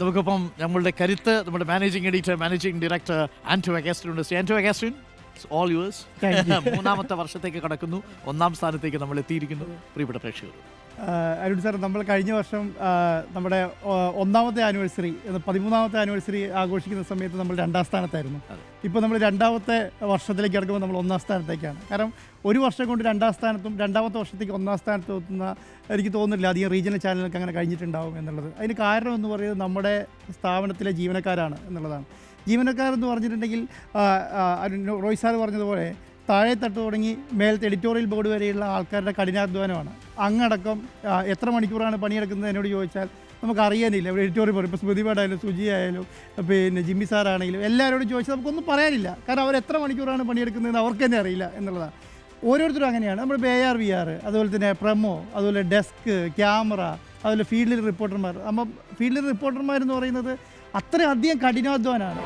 നമുക്കിപ്പം നമ്മളുടെ കരുത്ത് നമ്മുടെ managing editor managing director Anto Augustine ഉണ്ട്. Anto Augustine all yours. മൂന്നാമത്തെ വർഷത്തേക്ക് കടക്കുന്നു. ഒന്നാം സ്ഥാനത്തേക്ക് നമ്മൾ എത്തിയിരിക്കുന്നു. പ്രിയപ്പെട്ട പ്രേക്ഷകർ അരുൺ സാർ നമ്മൾ കഴിഞ്ഞ വർഷം നമ്മുടെ ഒന്നാമത്തെ ആനിവേഴ്സറി പതിമൂന്നാമത്തെ ആനിവേഴ്സറി ആഘോഷിക്കുന്ന സമയത്ത് നമ്മൾ രണ്ടാം സ്ഥാനത്തായിരുന്നു. ഇപ്പോൾ നമ്മൾ രണ്ടാമത്തെ വർഷത്തിലേക്ക് ഇറങ്ങുമ്പോൾ നമ്മൾ ഒന്നാം സ്ഥാനത്തേക്കാണ്. കാരണം ഒരു വർഷം കൊണ്ട് രണ്ടാം സ്ഥാനത്തും രണ്ടാമത്തെ വർഷത്തേക്ക് ഒന്നാം സ്ഥാനത്ത് എത്തുന്ന എനിക്ക് തോന്നുന്നില്ല അധികം റീജിയണൽ ചാനലുകൾക്ക് അങ്ങനെ കഴിഞ്ഞിട്ടുണ്ടാവും എന്നുള്ളത്. അതിന് കാരണം എന്ന് പറയുന്നത് നമ്മുടെ സ്ഥാപനത്തിലെ ജീവനക്കാരാണ് എന്നുള്ളതാണ്. ജീവനക്കാരെന്ന് പറഞ്ഞിട്ടുണ്ടെങ്കിൽ റോയ് സാർ പറഞ്ഞതുപോലെ താഴെ തട്ട് തുടങ്ങി മേലത്തെ എഡിറ്റോറിയൽ ബോർഡ് വരെയുള്ള ആൾക്കാരുടെ കഠിനാധ്വാനമാണ്. അങ്ങടക്കം എത്ര മണിക്കൂറാണ് പണിയെടുക്കുന്നത് എന്നോട് ചോദിച്ചാൽ നമുക്ക് അറിയാനില്ല ഇവിടെ എഡിറ്റോറിയൽ ബോർഡ് ഇപ്പോൾ സ്മൃതിപാടായാലും സുജി ആയാലും പിന്നെ ജിമ്മി സാറാണെങ്കിലും എല്ലാവരോടും ചോദിച്ചാൽ നമുക്കൊന്നും പറയാനില്ല. കാരണം അവർ എത്ര മണിക്കൂറാണ് പണിയെടുക്കുന്നതെന്ന് അവർക്ക് തന്നെ അറിയില്ല എന്നുള്ളതാണ്. ഓരോരുത്തരും അങ്ങനെയാണ്. നമ്മൾ ബി ആർ വി ആർ അതുപോലെ തന്നെ പ്രമോ അതുപോലെ ഡെസ്ക് ക്യാമറ അതുപോലെ ഫീൽഡിൽ റിപ്പോർട്ടർമാർ അപ്പം ഫീൽഡിൽ റിപ്പോർട്ടർമാർ എന്ന് പറയുന്നത് അത്രയധികം കഠിനാധ്വാനമാണ്.